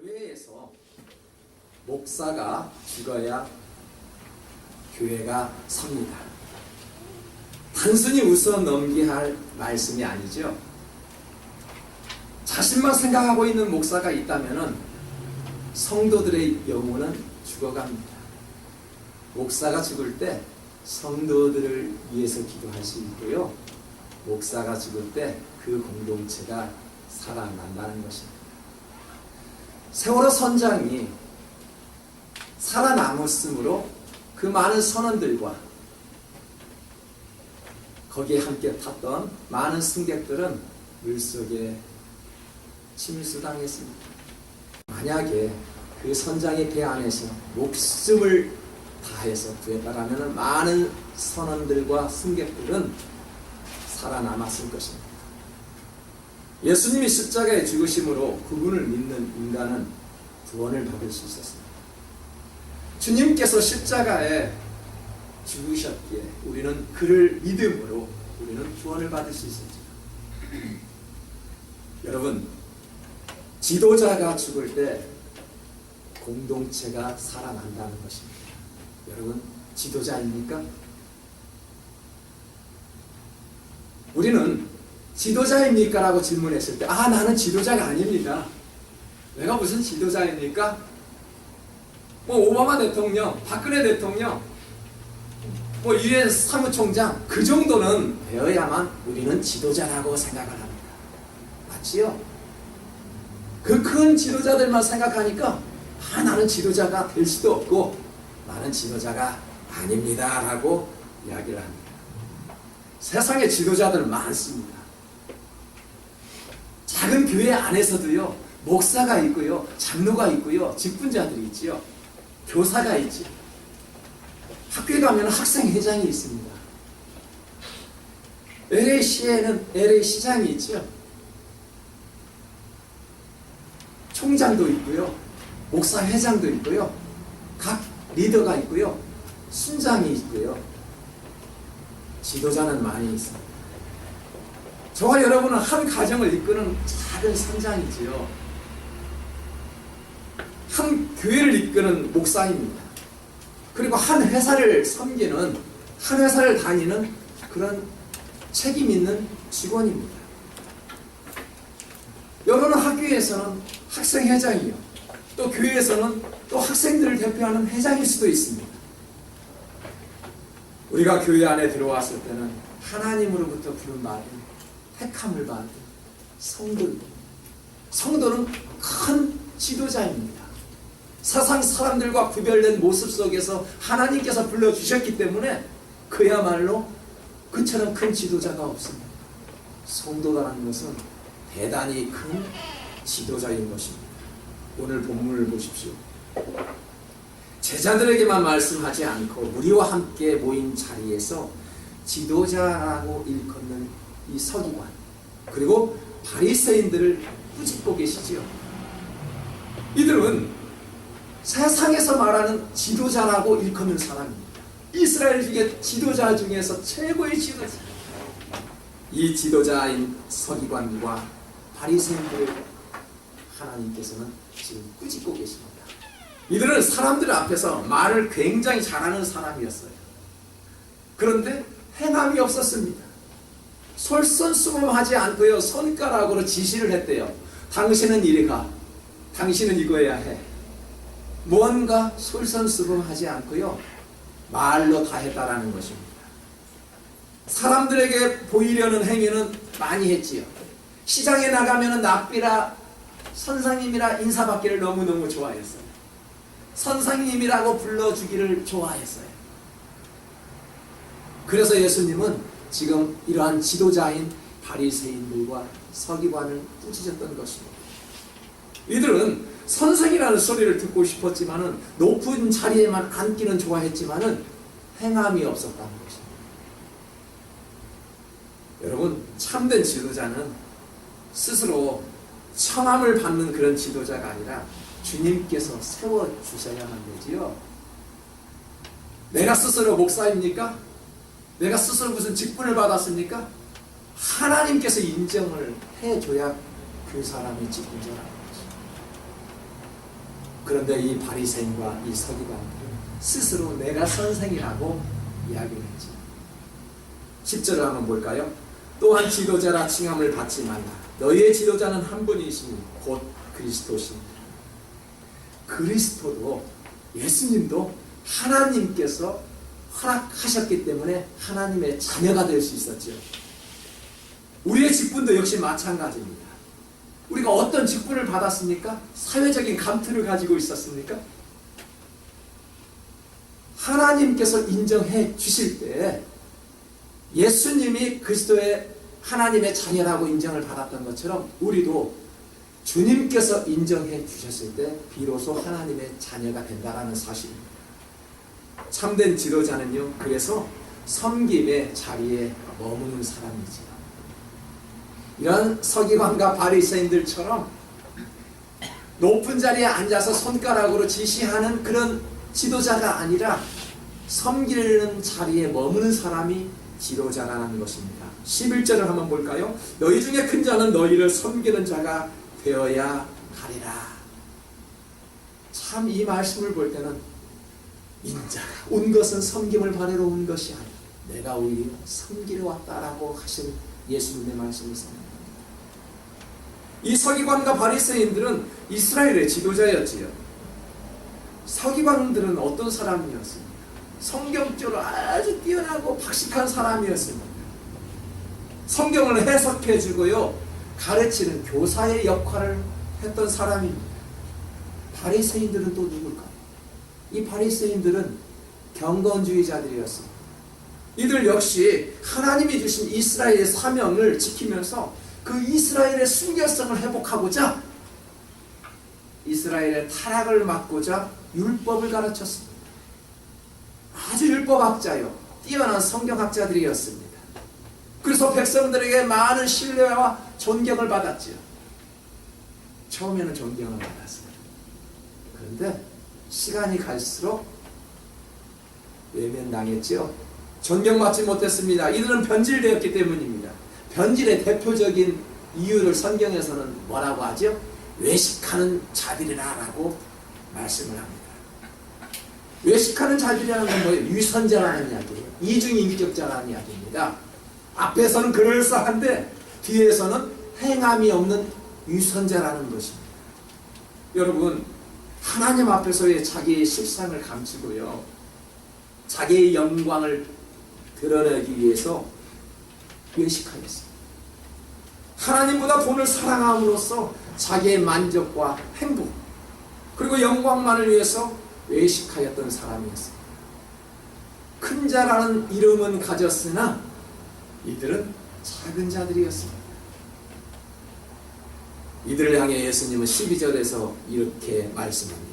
교회에서 목사가 죽어야 교회가 섭니다. 단순히 웃어 넘기야 할 말씀이 아니죠. 자신만 생각하고 있는 목사가 있다면 성도들의 영혼은 죽어갑니다. 목사가 죽을 때 성도들을 위해서 기도할 수 있고요. 목사가 죽을 때 그 공동체가 살아난다는 것입니다. 세월호 선장이 살아남았으므로 그 많은 선원들과 거기에 함께 탔던 많은 승객들은 물속에 침수당했습니다. 만약에 그 선장의 배 안에서 목숨을 다해서 구했다라면 많은 선원들과 승객들은 살아남았을 것입니다. 예수님이 십자가에 죽으심으로 그분을 믿는 인간은 구원을 받을 수 있었습니다. 주님께서 십자가에 죽으셨기에 우리는 그를 믿음으로 우리는 구원을 받을 수 있었죠. 여러분, 지도자가 죽을 때 공동체가 살아난다는 것입니다. 여러분, 지도자입니까? 우리는 지도자입니까? 라고 질문했을 때, 아, 나는 지도자가 아닙니다. 내가 무슨 지도자입니까? 뭐, 오바마 대통령, 박근혜 대통령, 뭐, 유엔 사무총장, 그 정도는 되어야만 우리는 지도자라고 생각을 합니다. 맞지요? 그 큰 지도자들만 생각하니까, 아, 나는 지도자가 될 수도 없고, 나는 지도자가 아닙니다. 라고 이야기를 합니다. 세상에 지도자들 많습니다. 작은 교회 안에서도요, 목사가 있고요, 장로가 있고요, 직분자들이 있지요, 교사가 있지. 학교에 가면 학생회장이 있습니다. LA시에는 LA 시장이 있죠. 총장도 있고요, 목사회장도 있고요, 각 리더가 있고요, 순장이 있고요, 지도자는 많이 있습니다. 저와 여러분은 한 가정을 이끄는 작은 선장이지요. 한 교회를 이끄는 목사입니다. 그리고 한 회사를 섬기는, 한 회사를 다니는 그런 책임 있는 직원입니다. 여러분 학교에서는 학생 회장이요. 또 교회에서는 또 학생들을 대표하는 회장일 수도 있습니다. 우리가 교회 안에 들어왔을 때는 하나님으로부터 부른 말은 택함을 받은 성도. 성도는 큰 지도자입니다. 세상 사람들과 구별된 모습 속에서 하나님께서 불러주셨기 때문에 그야말로 그처럼 큰 지도자가 없습니다. 성도라는 것은 대단히 큰 지도자인 것입니다. 오늘 본문을 보십시오. 제자들에게만 말씀하지 않고 우리와 함께 모인 자리에서 지도자라고 일컫는 이 서기관 그리고 바리새인들을 꾸짖고 계시지요. 이들은 세상에서 말하는 지도자라고 일컫는 사람입니다. 이스라엘 중에 지도자 중에서 최고의 지도자. 이 지도자인 서기관과 바리새인들을 하나님께서는 지금 꾸짖고 계십니다. 이들은 사람들 앞에서 말을 굉장히 잘하는 사람이었어요. 그런데 행함이 없었습니다. 솔선수범하지 않고요. 손가락으로 지시를 했대요. 당신은 이리 가. 당신은 이거 해야 해. 무언가 솔선수범하지 않고요. 말로 다 했다라는 것입니다. 사람들에게 보이려는 행위는 많이 했지요. 시장에 나가면 납비라 선상님이라 인사받기를 너무너무 좋아했어요. 선상님이라고 불러주기를 좋아했어요. 그래서 예수님은 지금 이러한 지도자인 바리새인들과 서기관을 꾸짖었던 것입니다. 이들은 선생이라는 소리를 듣고 싶었지만은 높은 자리에만 앉기는 좋아했지만은 행함이 없었다는 것입니다. 여러분 참된 지도자는 스스로 청함을 받는 그런 지도자가 아니라 주님께서 세워 주셔야만 되지요. 내가 스스로 목사입니까? 내가 스스로 무슨 직분을 받았습니까? 하나님께서 인정을 해줘야 그 사람이 직분자라는 거죠. 그런데 이 바리새인과 이 서기관들은 스스로 내가 선생이라고 이야기를 했죠. 10절을 한번 볼까요? 또한 지도자라 칭함을 받지 말라. 너희의 지도자는 한 분이시니 곧 그리스도시니라. 그리스도도 예수님도 하나님께서 허락하셨기 때문에 하나님의 자녀가 될 수 있었죠. 우리의 직분도 역시 마찬가지입니다. 우리가 어떤 직분을 받았습니까? 사회적인 감투를 가지고 있었습니까? 하나님께서 인정해 주실 때 예수님이 그리스도의 하나님의 자녀라고 인정을 받았던 것처럼 우리도 주님께서 인정해 주셨을 때 비로소 하나님의 자녀가 된다라는 사실입니다. 참된 지도자는요, 그래서 섬김의 자리에 머무는 사람이지요. 이런 서기관과 바리새인들처럼 높은 자리에 앉아서 손가락으로 지시하는 그런 지도자가 아니라 섬기는 자리에 머무는 사람이 지도자라는 것입니다. 11절을 한번 볼까요? 너희 중에 큰 자는 너희를 섬기는 자가 되어야 하리라. 참 이 말씀을 볼 때는 인자가 온 것은 섬김을 받으러 온 것이 아니라 내가 오히려 섬기러 왔다라고 하신 예수님의 말씀을 생각합니다. 이 서기관과 바리새인들은 이스라엘의 지도자였지요. 서기관들은 어떤 사람이었습니까? 성경적으로 아주 뛰어나고 박식한 사람이었습니다. 성경을 해석해 주고요. 가르치는 교사의 역할을 했던 사람입니다. 바리새인들은 또 누굴까요? 이 바리새인들은 경건주의자들이었습니다. 이들 역시 하나님이 주신 이스라엘의 사명을 지키면서 그 이스라엘의 순결성을 회복하고자 이스라엘의 타락을 막고자 율법을 가르쳤습니다. 아주 율법학자요. 뛰어난 성경학자들이었습니다. 그래서 백성들에게 많은 신뢰와 존경을 받았지요. 처음에는 존경을 받았어요. 그런데 시간이 갈수록 외면당했지요. 존경받지 못했습니다. 이들은 변질되었기 때문입니다. 변질의 대표적인 이유를 성경에서는 뭐라고 하죠? 외식하는 자들이라라고 말씀을 합니다. 외식하는 자들이라는 건 뭐예요? 유선자라는 이야기예요. 이중인격자라는 이야기입니다. 앞에서는 그럴싸한데 뒤에서는 행함이 없는 유선자라는 것입니다. 여러분 하나님 앞에서의 자기의 실상을 감추고요. 자기의 영광을 드러내기 위해서 외식하였습니다. 하나님보다 돈을 사랑함으로써 자기의 만족과 행복 그리고 영광만을 위해서 외식하였던 사람이었습니다. 큰 자라는 이름은 가졌으나 이들은 작은 자들이었습니다. 이들을 향해 예수님은 12절에서 이렇게 말씀합니다.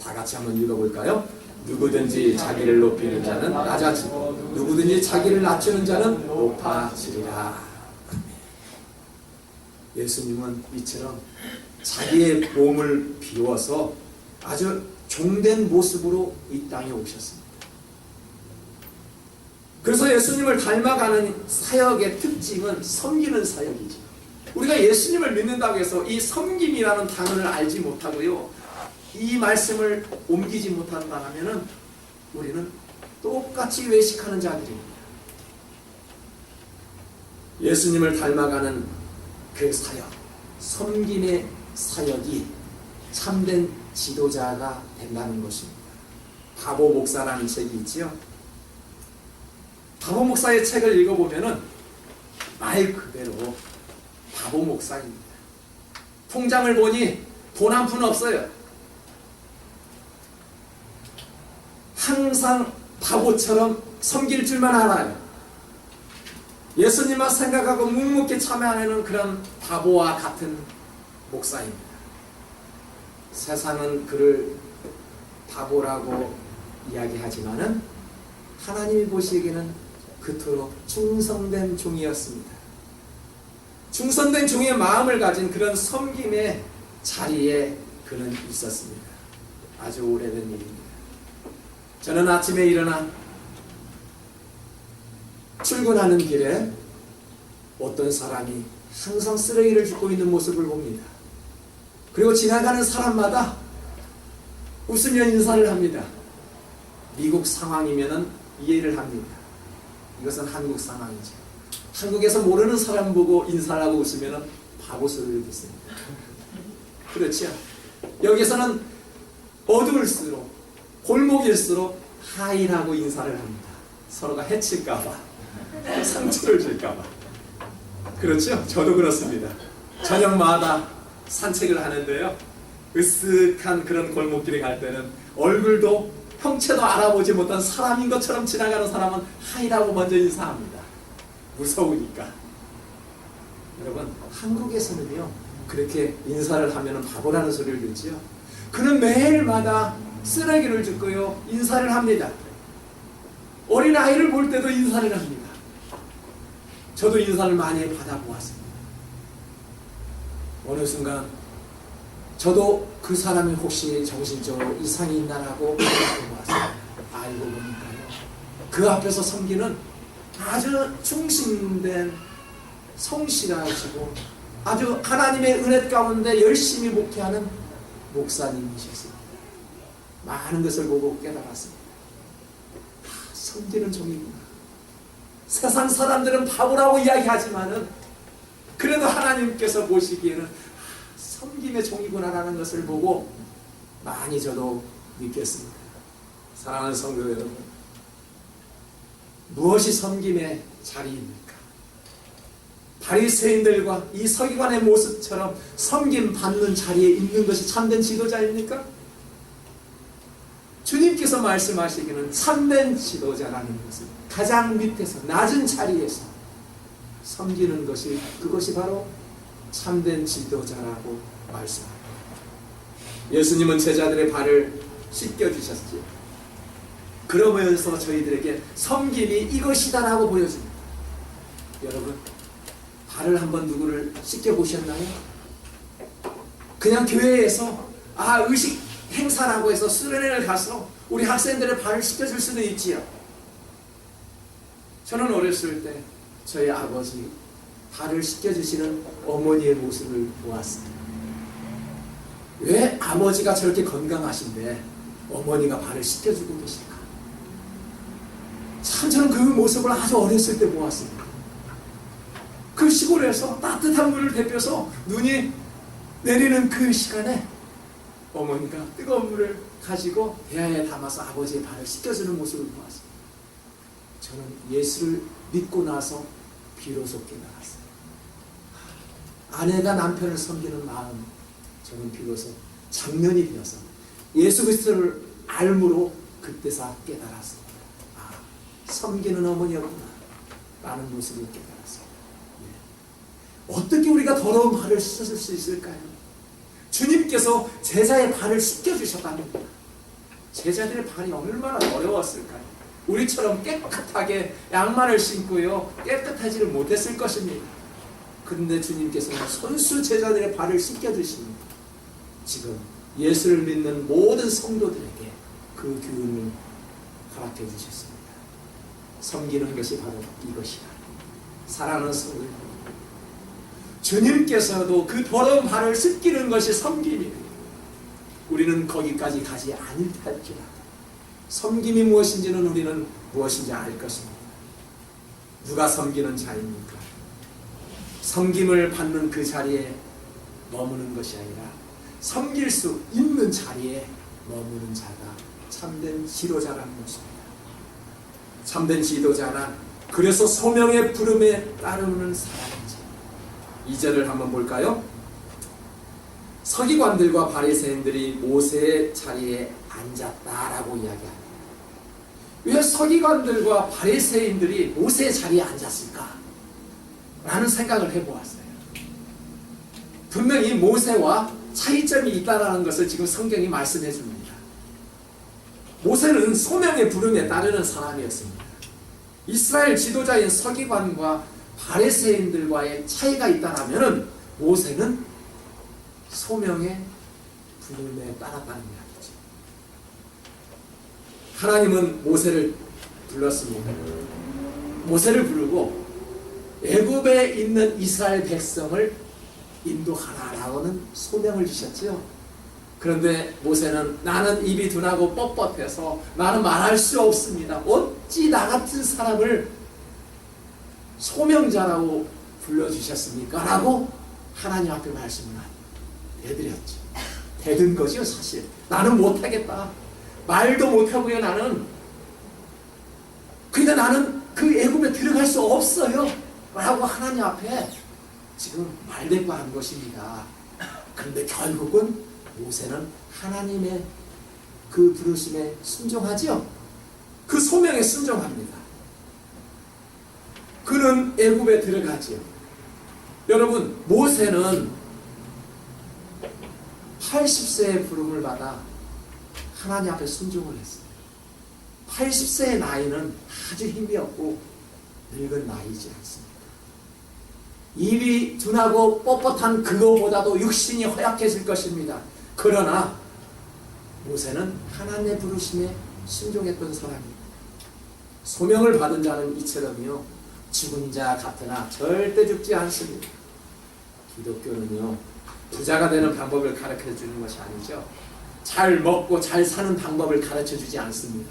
다 같이 한번 읽어볼까요? 누구든지 자기를 높이는 자는 낮아지고 누구든지 자기를 낮추는 자는 높아지리라. 예수님은 이처럼 자기의 몸을 비워서 아주 종된 모습으로 이 땅에 오셨습니다. 그래서 예수님을 닮아가는 사역의 특징은 섬기는 사역이죠. 우리가 예수님을 믿는다고 해서 이 섬김이라는 단어를 알지 못하고요. 이 말씀을 옮기지 못한다 하면은 우리는 똑같이 외식하는 자들입니다. 예수님을 닮아가는 그 사역, 섬김의 사역이 참된 지도자가 된다는 것입니다. 바보 목사라는 책이 있지요. 바보 목사의 책을 읽어보면은 말 그대로 바보 목사입니다. 통장을 보니 돈 한 푼 없어요. 항상 바보처럼 섬길 줄만 알아요. 예수님만 생각하고 묵묵히 참여하는 그런 바보와 같은 목사입니다. 세상은 그를 바보라고 이야기하지만은 하나님이 보시기에는 그토록 충성된 종이었습니다. 충성된 종의 마음을 가진 그런 섬김의 자리에 그는 있었습니다. 아주 오래된 일입니다. 저는 아침에 일어나 출근하는 길에 어떤 사람이 항상 쓰레기를 줍고 있는 모습을 봅니다. 그리고 지나가는 사람마다 웃으며 인사를 합니다. 미국 상황이면은 이해를 합니다. 이것은 한국 상황이죠. 한국에서 모르는 사람 보고 인사를 하고 웃으면은 바보 소리를 듣습니다. 그렇죠. 여기서는 어두울수록 골목일수록 하이라고 인사를 합니다. 서로가 해칠까봐 상처를 줄까봐. 그렇죠. 저도 그렇습니다. 저녁마다 산책을 하는데요. 으쓱한 그런 골목길에 갈 때는 얼굴도 형체도 알아보지 못한 사람인 것처럼 지나가는 사람은 하이라고 먼저 인사합니다. 무서우니까. 여러분, 한국에서는요, 그렇게 인사를 하면 바보라는 소리를 듣지요. 그는 매일마다 쓰레기를 줍고요, 인사를 합니다. 어린 아이를 볼 때도 인사를 합니다. 저도 인사를 많이 받아보았습니다. 어느 순간 저도 그 사람이 혹시 정신적으로 이상이 있나라고 생각해보았어요. 알고 보니까요. 그 앞에서 섬기는 아주 충신된 성실하시고 아주 하나님의 은혜 가운데 열심히 목회하는 목사님이셨습니다. 많은 것을 보고 깨달았습니다. 아, 섬기는 종이구나. 세상 사람들은 바보라고 이야기하지만은 그래도 하나님께서 보시기에는 아, 섬김의 종이구나라는 것을 보고 많이 저도 느꼈습니다. 사랑하는 성도 여러분, 무엇이 섬김의 자리입니까? 바리새인들과 이 서기관의 모습처럼 섬김 받는 자리에 있는 것이 참된 지도자입니까? 주님께서 말씀하시기는 참된 지도자라는 것은 가장 밑에서 낮은 자리에서 섬기는 것이 그것이 바로 참된 지도자라고 말씀합니다. 예수님은 제자들의 발을 씻겨 주셨지요. 그러면서 저희들에게 섬김이 이것이다라고 보여줍니다. 여러분, 발을 한번 누구를 씻겨 보셨나요? 그냥 교회에서 아 의식 행사라고 해서 수련회를 가서 우리 학생들의 발을 씻겨줄 수도 있지요. 저는 어렸을 때 저희 아버지 발을 씻겨주시는 어머니의 모습을 보았습니다. 왜 아버지가 저렇게 건강하신데 어머니가 발을 씻겨주고 계실까? 참 저는 그 모습을 아주 어렸을 때 보았습니다. 그 시골에서 따뜻한 물을 데펴서 눈이 내리는 그 시간에 어머니가 뜨거운 물을 가지고 대야에 담아서 아버지의 발을 씻겨주는 모습을 보았습니다. 저는 예수를 믿고 나서 비로소 깨달았어요. 아내가 남편을 섬기는 마음, 저는 비로소 작년이 되어서 예수 그리스도를 알므로 그때서 깨달았습니다. 아, 섬기는 어머니였구나. 라는 모습을 깨달았습니다. 예. 어떻게 우리가 더러운 발을 씻을 수 있을까요? 주님께서 제자의 발을 씻겨주셨답니다. 제자들의 발이 얼마나 어려웠을까요? 우리처럼 깨끗하게 양말을 신고요, 깨끗하지를 못했을 것입니다. 그런데 주님께서는 손수 제자들의 발을 씻겨주십니다. 지금 예수를 믿는 모든 성도들에게 그 교훈을 허락해 주셨습니다. 섬기는 것이 바로 이것이다. 사랑하는 성도 여러분. 주님께서도 그 발을 씻기는 것이 섬김입니다. 우리는 거기까지 가지 않을 할지라도 섬김이 무엇인지는 우리는 무엇인지 알 것입니다. 누가 섬기는 자입니까? 섬김을 받는 그 자리에 머무는 것이 아니라 섬길 수 있는 자리에 머무는 자가 참된 지도자라는 것입니다. 참된 지도자란 그래서 소명의 부름에 따르는 사람 이지. 이절을 한번 볼까요? 서기관들과 바리새인들이 모세의 자리에 앉았다라고 이야기합니다. 왜 서기관들과 바리새인들이 모세의 자리에 앉았을까? 라는 생각을 해보았어요. 분명히 모세와 차이점이 있다라는 것을 지금 성경이 말씀해 줍니다. 모세는 소명의 부름에 따르는 사람이었습니다. 이스라엘 지도자인 서기관과 바레세인들과의 차이가 있다라면 모세는 소명의 부름에 따랐다는 이야기죠. 하나님은 모세를 불렀습니다. 모세를 부르고 애굽에 있는 이스라엘 백성을 인도하라라고는 소명을 주셨죠. 그런데 모세는 나는 입이 둔하고 뻣뻣해서 나는 말할 수 없습니다. 어찌 나 같은 사람을 소명자라고 불러주셨습니까? 라고 하나님 앞에 말씀을 해드렸죠. 대든 거죠, 사실. 나는 못하겠다. 말도 못하고요, 나는. 그러니까 나는 그 애굽에 들어갈 수 없어요. 라고 하나님 앞에 지금 말대꾸한 것입니다. 그런데 결국은 모세는 하나님의 그 부르심에 순종하지요. 그 소명에 순종합니다. 그는 애굽에 들어가지요. 여러분 모세는 80세의 부름을 받아 하나님 앞에 순종을 했어요. 80세의 나이는 아주 힘이 없고 늙은 나이지 않습니다. 입이 둔하고 뻣뻣한 그거보다도 육신이 허약해질 것입니다. 그러나 모세는 하나님의 부르심에 순종했던 사람입니다. 소명을 받은 자는 이처럼요 죽은 자 같으나 절대 죽지 않습니다. 기독교는요 부자가 되는 방법을 가르쳐 주는 것이 아니죠. 잘 먹고 잘 사는 방법을 가르쳐 주지 않습니다.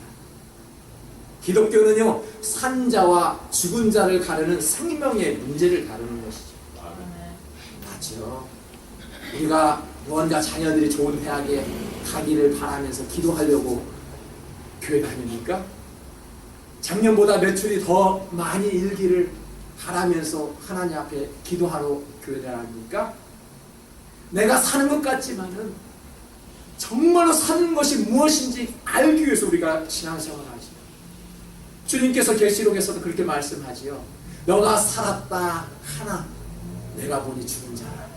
기독교는요 산 자와 죽은 자를 가르는 생명의 문제를 다루는 것이죠. 맞죠. 우리가 무언가 자녀들이 좋은 대학에 가기를 바라면서 기도하려고 교회 다닙니까? 작년보다 매출이 더 많이 일기를 바라면서 하나님 앞에 기도하러 교회 다닙니까? 내가 사는 것 같지만은 정말로 사는 것이 무엇인지 알기 위해서 우리가 신앙생활을 하죠. 주님께서 계시록에서도 그렇게 말씀하지요. 너가 살았다 하나 내가 보니 죽은 자라.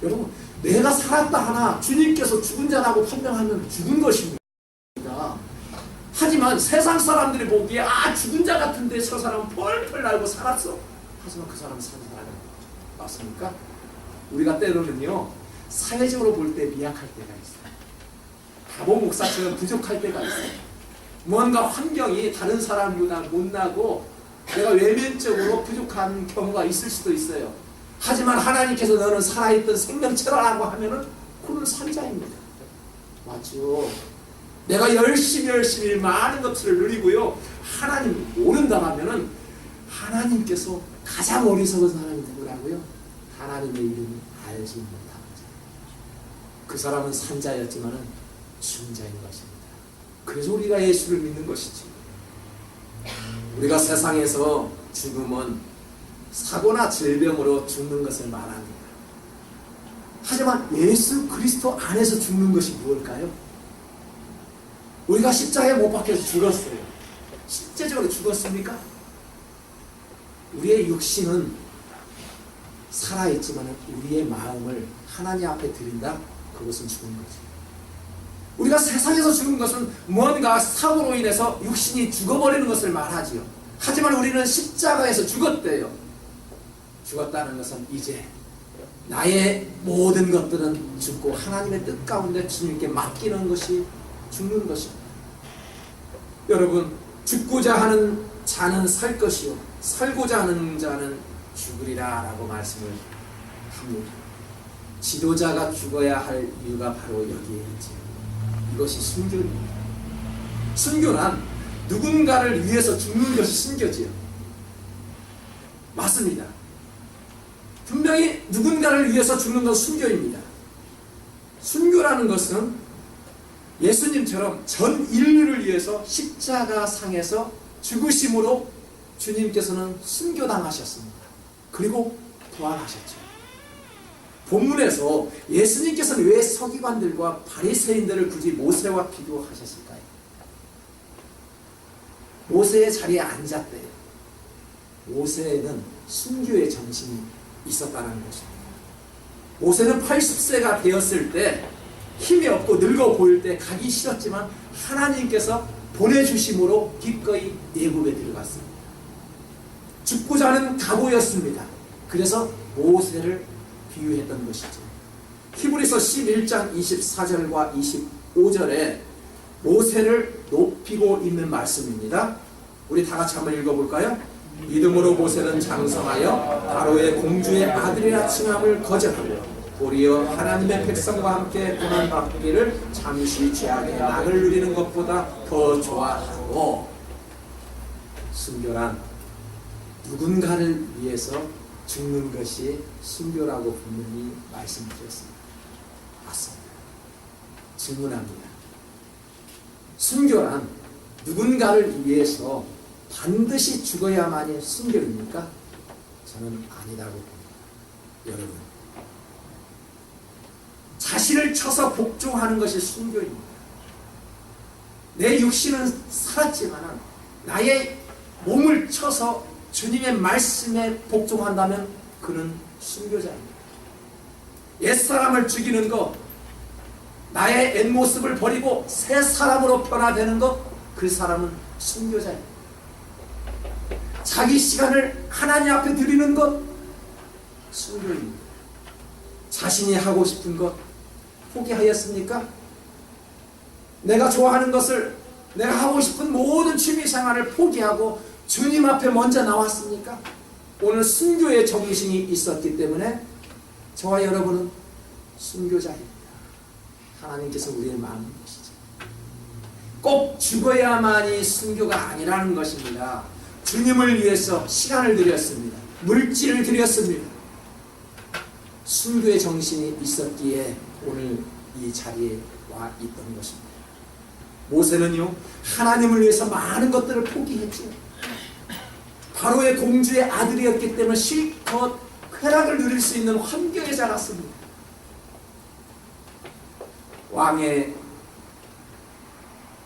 여러분 내가 살았다 하나 주님께서 죽은 자라고 판명하면 죽은 것입니다. 하지만 세상 사람들이 보기에 아 죽은 자 같은데 저 사람은 펄펄 날고 살았어. 하지만 그 사람은 산 사람이 맞습니까? 우리가 때로는요 사회적으로 볼 때 미약할 때가 있어요. 가보 목사처럼 부족할 때가 있어요. 뭔가 환경이 다른 사람보다 못나고 내가 외면적으로 부족한 경우가 있을 수도 있어요. 하지만 하나님께서 너는 살아있던 생명체라고 하면은 그는 산자입니다. 맞죠? 내가 열심히 열심히 많은 것들을 누리고요. 하나님 모른다 하면은 하나님께서 가장 어리석은 사람이 누구라고요? 하나님의 이름을 알지 못한 자. 그 사람은 산자였지만은 죽은 자인 것입니다. 그래서 우리가 예수를 믿는 것이지. 우리가 세상에서 죽음은 사고나 질병으로 죽는 것을 말합니다. 하지만 예수 그리스도 안에서 죽는 것이 무엇일까요? 우리가 십자가에 못 박혀서 죽었어요. 실제적으로 죽었습니까? 우리의 육신은 살아있지만 우리의 마음을 하나님 앞에 드린다? 그것은 죽은 거지. 우리가 세상에서 죽은 것은 무언가 사고로 인해서 육신이 죽어버리는 것을 말하지요. 하지만 우리는 십자가에서 죽었대요. 죽었다는 것은 이제 나의 모든 것들은 죽고 하나님의 뜻 가운데 주님께 맡기는 것이 죽는 것입니다. 여러분 죽고자 하는 자는 살 것이요 살고자 하는 자는 죽으리라 라고 말씀을 합니다. 지도자가 죽어야 할 이유가 바로 여기에 있죠. 이것이 순교입니다. 순교란 누군가를 위해서 죽는 것이 순교지요. 맞습니다. 분명히 누군가를 위해서 죽는 건 순교입니다. 순교라는 것은 예수님처럼 전 인류를 위해서 십자가 상에서 죽으심으로 주님께서는 순교당하셨습니다. 그리고 부활하셨죠. 본문에서 예수님께서는 왜 서기관들과 바리새인들을 굳이 모세와 비교하셨을까요? 모세의 자리에 앉았대요. 모세는 순교의 정신이 있었다는 것입니다. 모세는 80세가 되었을 때 힘이 없고 늙어 보일 때 가기 싫었지만 하나님께서 보내주심으로 기꺼이 예굽에 들어갔습니다. 죽고자 하는 각오였습니다. 그래서 모세를 비유했던 것이죠. 히브리서 11장 24절과 25절에 모세를 높이고 있는 말씀입니다. 우리 다 같이 한번 읽어볼까요? 믿음으로 모세는 장성하여 바로의 공주의 아들이라 칭함을 거절하고 도리어 하나님의 백성과 함께 고난 받기를 잠시 죄악의 낙을 누리는 것보다 더 좋아하고 순교란 누군가를 위해서 죽는 것이 순교라고 분명히 말씀드렸습니다. 맞습니다. 질문합니다. 순교란 누군가를 위해서 반드시 죽어야만이 순교입니까? 저는 아니라고 봅니다. 여러분. 자신을 쳐서 복종하는 것이 순교입니다. 내 육신은 살았지만 나의 몸을 쳐서 주님의 말씀에 복종한다면 그는 순교자입니다. 옛사람을 죽이는 것, 나의 옛모습을 버리고 새 사람으로 변화되는 것, 그 사람은 순교자입니다. 자기 시간을 하나님 앞에 드리는 것, 순교입니다. 자신이 하고 싶은 것, 포기하였습니까? 내가 좋아하는 것을, 내가 하고 싶은 모든 취미 생활을 포기하고 주님 앞에 먼저 나왔습니까? 오늘 순교의 정신이 있었기 때문에 저와 여러분은 순교자입니다. 하나님께서 우리의 마음을 보시죠. 꼭 죽어야만이 순교가 아니라는 것입니다. 주님을 위해서 시간을 드렸습니다. 물질을 드렸습니다. 순교의 정신이 있었기에 오늘 이 자리에 와 있던 것입니다. 모세는요, 하나님을 위해서 많은 것들을 포기했죠. 바로의 공주의 아들이었기 때문에 실컷 쾌락을 누릴 수 있는 환경에 자랐습니다. 왕의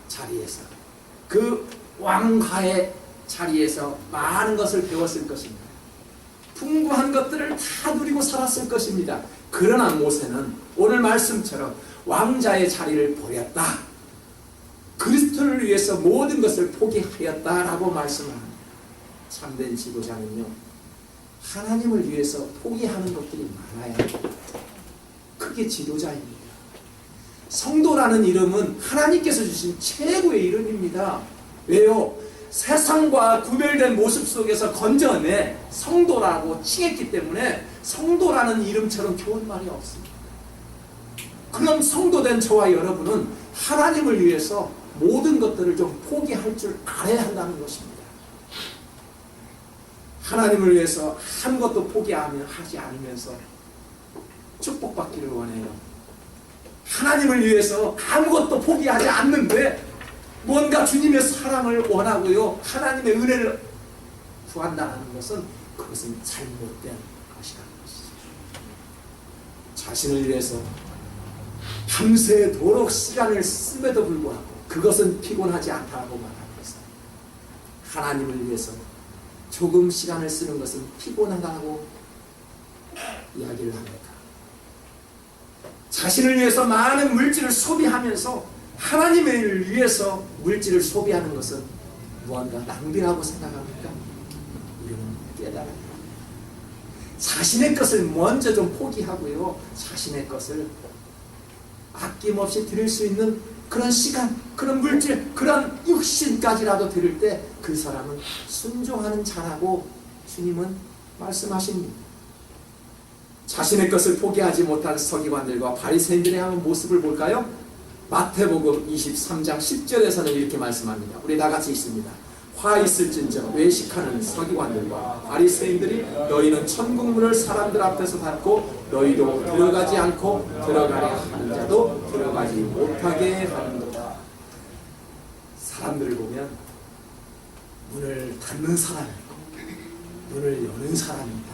자리에서 그 왕가의 자리에서 많은 것을 배웠을 것입니다. 풍부한 것들을 다 누리고 살았을 것입니다. 그러나 모세는 오늘 말씀처럼 왕자의 자리를 버렸다. 그리스도를 위해서 모든 것을 포기하였다라고 말씀을 합니다. 참된 지도자는요, 하나님을 위해서 포기하는 것들이 많아야 그게 지도자입니다. 성도라는 이름은 하나님께서 주신 최고의 이름입니다. 왜요? 세상과 구별된 모습 속에서 건져내 성도라고 칭했기 때문에 성도라는 이름처럼 좋은 말이 없습니다. 그럼 성도된 저와 여러분은 하나님을 위해서 모든 것들을 좀 포기할 줄 알아야 한다는 것입니다. 하나님을 위해서 아무것도 포기하면 하지 않으면서 축복받기를 원해요. 하나님을 위해서 아무것도 포기하지 않는데 뭔가 주님의 사랑을 원하고요. 하나님의 은혜를 구한다는 것은 그것은 잘못된 것이라는 것이죠. 자신을 위해서 밤새도록 시간을 씀에도 불구하고 그것은 피곤하지 않다고 말하고 있어요. 하나님을 위해서 조금 시간을 쓰는 것은 피곤하다고 이야기를 합니다. 자신을 위해서 많은 물질을 소비하면서 하나님을 위해서 물질을 소비하는 것은 무언가 낭비라고 생각합니까? 우리는 깨달아야. 자신의 것을 먼저 좀 포기하고요. 자신의 것을 아낌없이 드릴 수 있는 그런 시간, 그런 물질, 그런 육신까지라도 드릴 때 그 사람은 순종하는 자라고 주님은 말씀하십니다. 자신의 것을 포기하지 못한 서기관들과 바리새인들의 모습을 볼까요? 마태복음 23장 10절에서는 이렇게 말씀합니다. 우리 다 같이 있습니다. 화 있을진저 외식하는 서기관들과 바리새인들이 너희는 천국 문을 사람들 앞에서 닫고 너희도 들어가지 않고 들어가려 하는 자도 들어가지 못하게 하는도다. 사람들을 보면 문을 닫는 사람이 있고 문을 여는 사람입니다.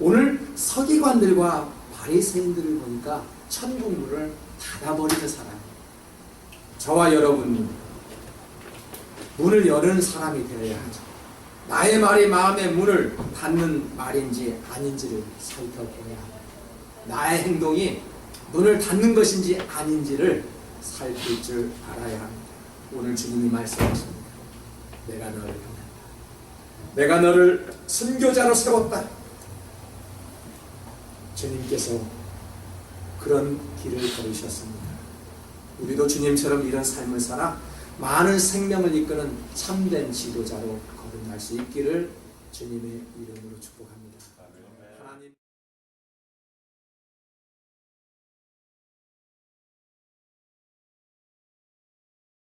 오늘 서기관들과 바리새인들을 보니까 천국 문을 닫아버리는 사람. 저와 여러분 문을 여는 사람이 되어야 하죠. 나의 말이 마음의 문을 닫는 말인지 아닌지를 살펴보아야 합니다. 나의 행동이 문을 닫는 것인지 아닌지를 살필 줄 알아야 합니다. 오늘 주님이 말씀하십니다. 내가 너를 향한다. 내가 너를 순교자로 세웠다. 주님께서 그런 길을 걸으셨습니다. 우리도 주님처럼 이런 삶을 살아 많은 생명을 이끄는 참된 지도자로 거듭날 수 있기를 주님의 이름으로 축복합니다.